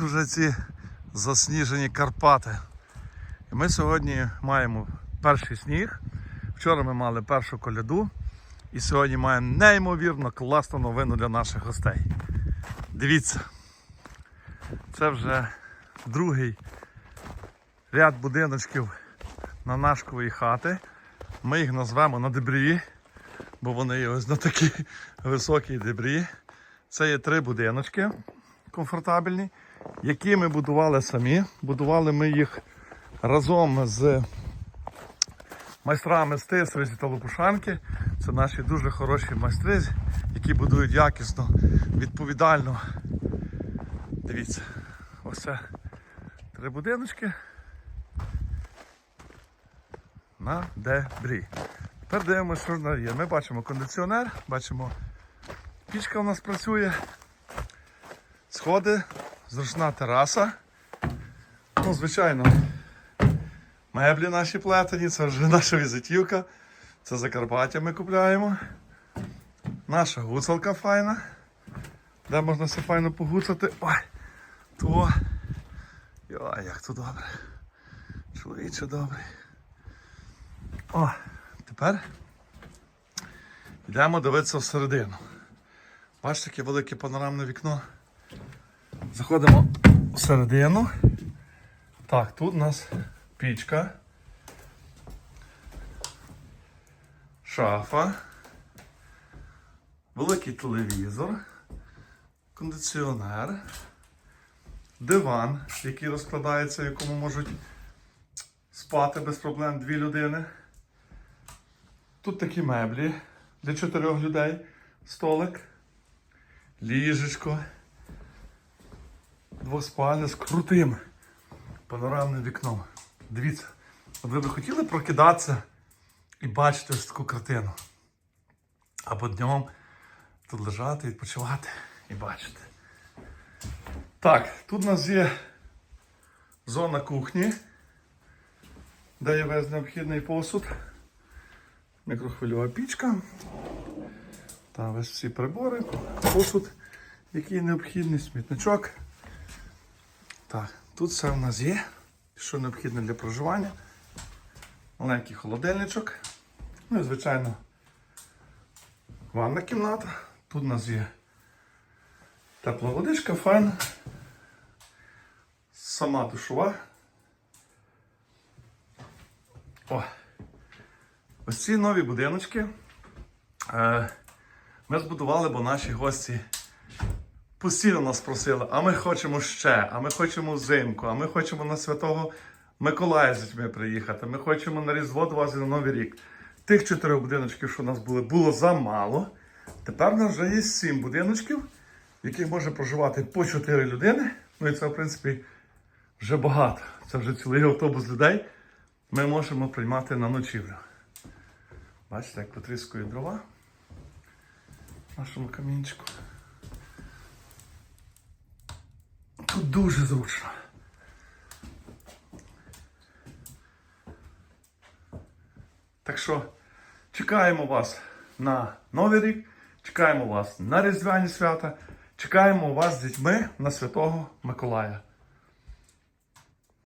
ух, вже ці засніжені Карпати. І ми сьогодні маємо перший сніг. Вчора ми мали першу коляду. І сьогодні маємо неймовірно класну новину для наших гостей. Дивіться, це вже другий ряд будиночків на нашкової хати. Ми їх назвемо на дебрі, бо вони є ось на такій високій дебрі. Це є три будиночки комфортабельні, які ми будували самі. Будували ми їх разом з майстрами з Тисовиці та Лопушанки. Це наші дуже хороші майстри, які будують якісно, відповідально. Дивіться, ось це три будиночки на дебрі. Тепер дивимося, що в нас є. Ми бачимо кондиціонер, бачимо, пічка у нас працює, сходи, зручна тераса. Ну, звичайно, меблі наші плетені, це вже наша візитівка. Це Закарпаття ми купляємо. Наша гуцалка файна. Де можна все файно погуцати. Ой, то. Йой, як то добре. Чоловіче добрий. О, тепер йдемо дивитися всередину. Бачите, яке велике панорамне вікно. Заходимо всередину. Так, тут у нас пічка. Шафа. Великий телевізор. Кондиціонер. Диван, який розкладається, в якому можуть спати без проблем дві людини. Тут такі меблі для чотирьох людей. Столик, ліжечко, двоспальне з крутим панорамним вікном. Дивіться, от ви би хотіли прокидатися і бачити ось таку картину. Або днем тут лежати, відпочивати і бачити. Так, тут у нас є зона кухні, де є весь необхідний посуд, мікрохвильова пічка. Та весь всі прибори, посуд, який необхідний, смітничок. Так, тут все в нас є, що необхідне для проживання. Маленький холодильничок. Ну і, звичайно, ванна кімната. Тут у нас є тепла водичка, фен. Сама душова. О. Ось ці нові будиночки. Е, ми збудували, бо наші гості постійно нас просили, а ми хочемо ще, а ми хочемо взимку, а ми хочемо на Святого Миколая з дітьми приїхати, ми хочемо на Різдво до вас і на Новий рік. Тих чотирьох будиночків, що у нас були, було замало. Тепер у нас вже є сім будиночків, в яких може проживати по чотири людини. Ну і це, в принципі, вже багато. Це вже цілий автобус людей. Ми можемо приймати на ночівлю. Бачите, як потріскує дрова в нашому камінчику. Тут дуже зручно. Так що чекаємо вас на Новий рік, чекаємо вас на Різдвяні свята, чекаємо вас з дітьми на Святого Миколая.